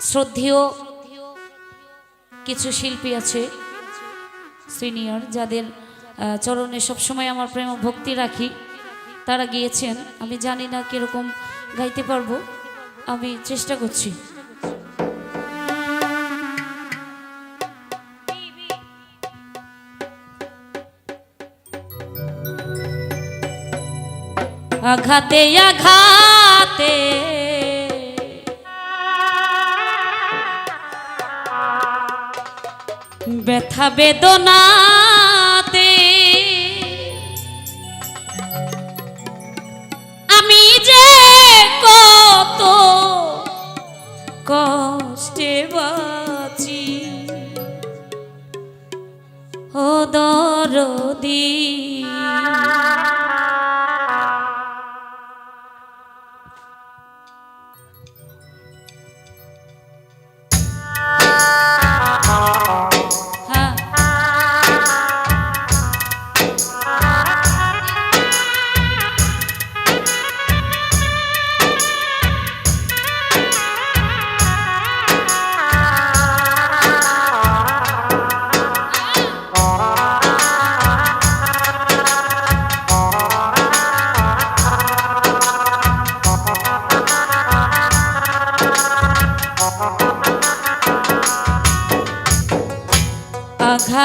শ্রদ্ধেয় কিছু শিল্পী আছে সিনিয়র যাদের চরণে সবসময় আমার প্রেম ভক্তি রাখি। তারা গিয়েছেন, আমি জানি না কীরকম গাইতে পারব, আমি চেষ্টা করছি। আঘাতে আঘাতে ব্যথা বেদনাতে। আমি যে কত কষ্টে বাঁচি। ও দরদি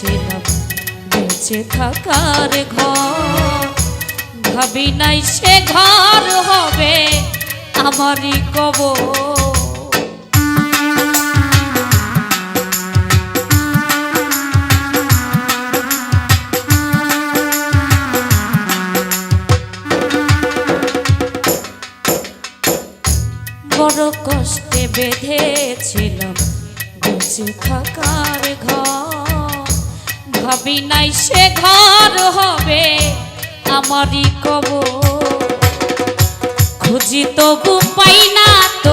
বেঁধেছিলাম বেঁচে থাকার ঘর। ভাবি নাই সে ঘর হবে আমারই কবর। বড় কষ্টে বেঁধেছিলাম। নাই সে ঘর হবে আমারই কব খুঁজি তবু পাই না তোমার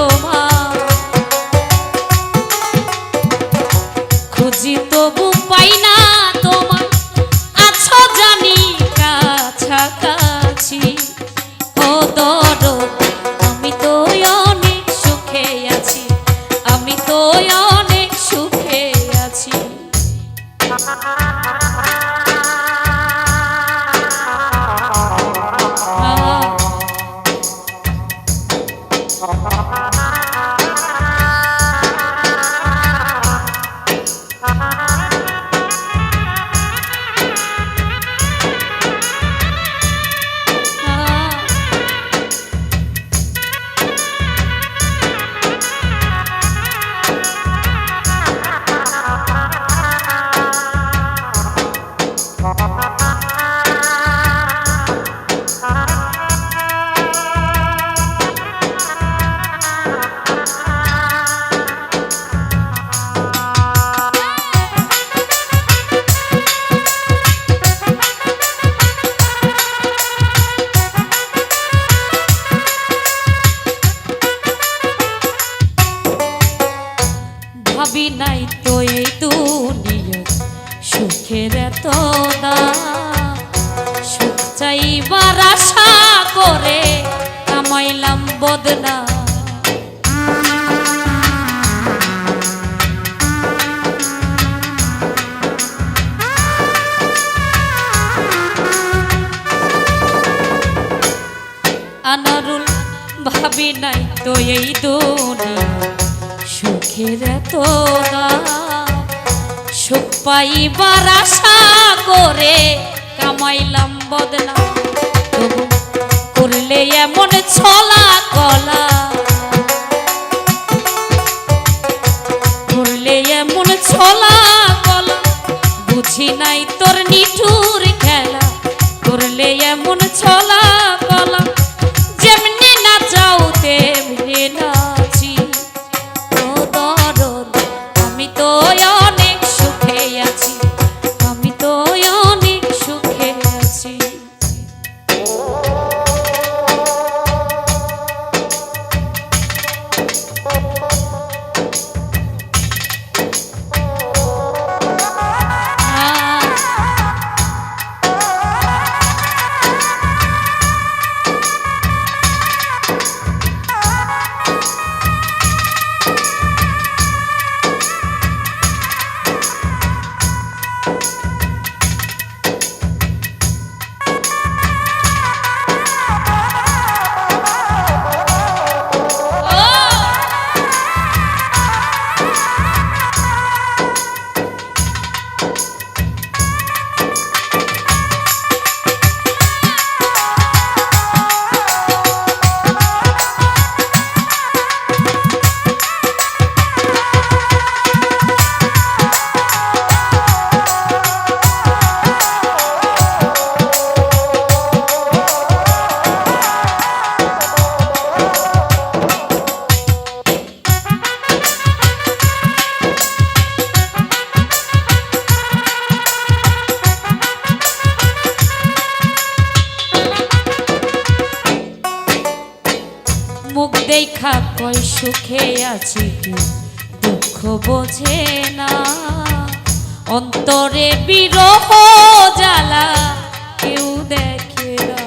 বদনা। আনারুল ভাবি নাই তো এই দুনিয়া, সুখের এত দাম সুখ পাইবার আশা করে কামাইলাম বদনা। ছলা কলা। আছি কি দুঃখ বোঝে না। অন্তরে বিরহ জ্বালা কেউ দেখে না।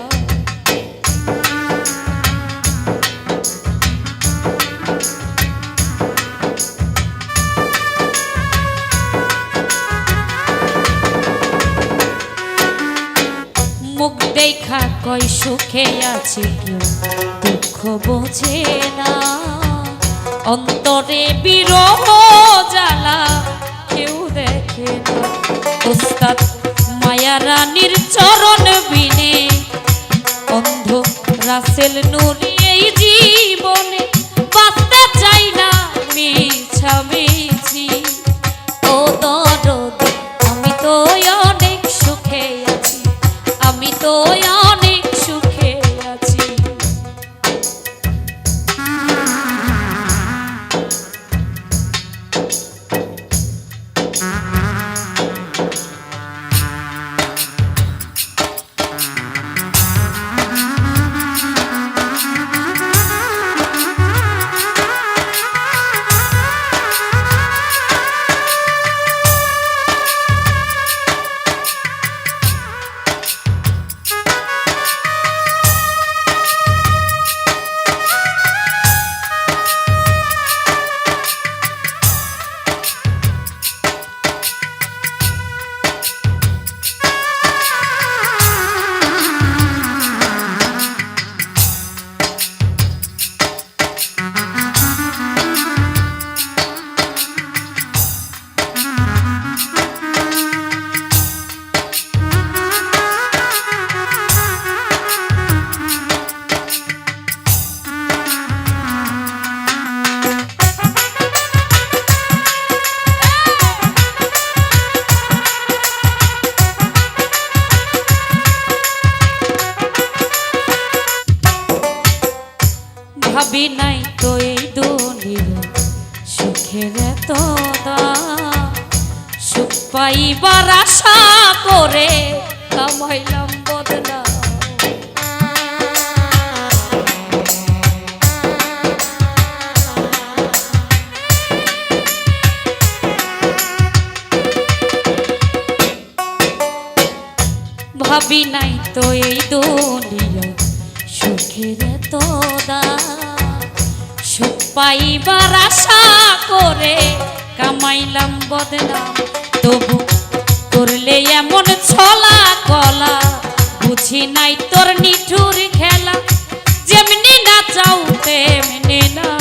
মুখ দেখা কই সুখে আছে কেউ, দুঃখ বোঝে না। অন্তরে বিরহ জ্বালা, কেউ দেখে না ওস্তাদ মায়া রানীর চরণ বিনে, অন্ধ রাসেল নুরি এই জীবনে বাঁচতে চাই ভাবি নাই তো এই দুনিয়া সুখের দাম সুখ পাইবার আশা করে কামাইলাম বদনা ভাবি নাই তো এই দুনিয়া সুখের তো সুখ পাইবার আশা করে কামাইলাম বদনাম। তবু করলে এমন ছলা কলা বুঝি নাই তোর নিঠুর খেলা। যেমনি না চাও, তেমনি নাচি